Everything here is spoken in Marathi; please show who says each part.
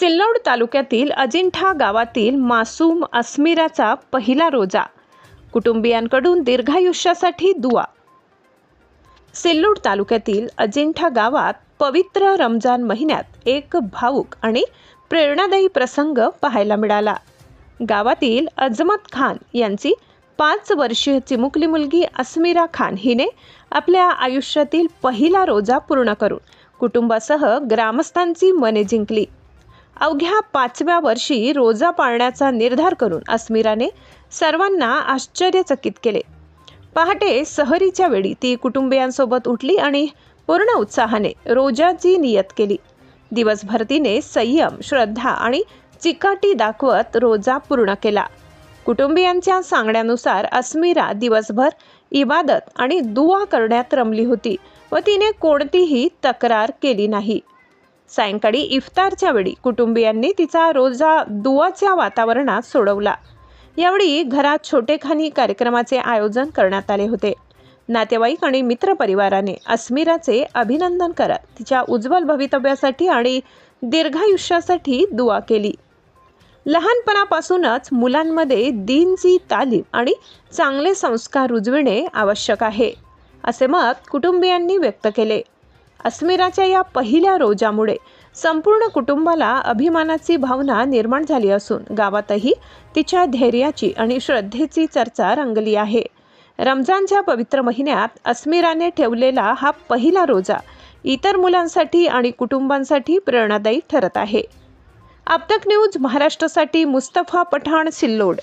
Speaker 1: सिल्लोड तालुक्यातील अजिंठा गावातील मासूम अस्मिराचा पहिला रोजा. कुटुंबियांकडून दीर्घायुष्यासाठी दुवा सिल्लोड तालुक्यातील अजिंठा गावात पवित्र रमजान महिन्यात एक भावुक आणि प्रेरणादायी प्रसंग पाहायला मिळाला. गावातील अजमत खान यांची पाच वर्षीय चिमुकली मुलगी अस्मिरा खान हिने आपल्या आयुष्यातील पहिला रोजा पूर्ण करून कुटुंबासह ग्रामस्थांची मने जिंकली. अवघ्या पाचव्या वर्षी रोजा पाळण्याचा निर्धार करून अस्मिराने सर्वांना आश्चर्यचकित केले. पहाटे सहरीच्या वेळी ती कुटुंबियांसोबत उठली आणि पूर्ण उत्साहाने रोजाची नियत केली. दिवसभर तिने संयम श्रद्धा आणि चिकाटी दाखवत रोजा पूर्ण केला. कुटुंबियांच्या सांगण्यानुसार अस्मिरा दिवसभर इबादत आणि दुवा करण्यात रमली होती व तिने कोणतीही तक्रार केली नाही. सायंकाळी इफ्तारच्या वेळी कुटुंबियांनी तिचा रोजा दुवाच्या वातावरणात सोडवला. यावेळी घरात छोटेखानी कार्यक्रमाचे आयोजन करण्यात आले होते. नातेवाईक आणि मित्रपरिवाराने अस्मिराचे अभिनंदन करत तिच्या उज्ज्वल भवितव्यासाठी आणि दीर्घायुष्यासाठी दुवा केली. लहानपणापासूनच मुलांमध्ये दिनची तालीम आणि चांगले संस्कार रुजविणे आवश्यक आहे असे मत कुटुंबियांनी व्यक्त केले. अस्मिराच्या या पहिल्या रोजामुळे संपूर्ण कुटुंबाला अभिमानाची भावना निर्माण झाली असून गावातही तिच्या धैर्याची आणि श्रद्धेची चर्चा रंगली आहे. रमजानच्या पवित्र महिन्यात अस्मिराने ठेवलेला हा पहिला रोजा इतर मुलांसाठी आणि कुटुंबांसाठी प्रेरणादायी ठरत आहे. आपतक न्यूज महाराष्ट्रासाठी मुस्तफा पठाण सिल्लोड.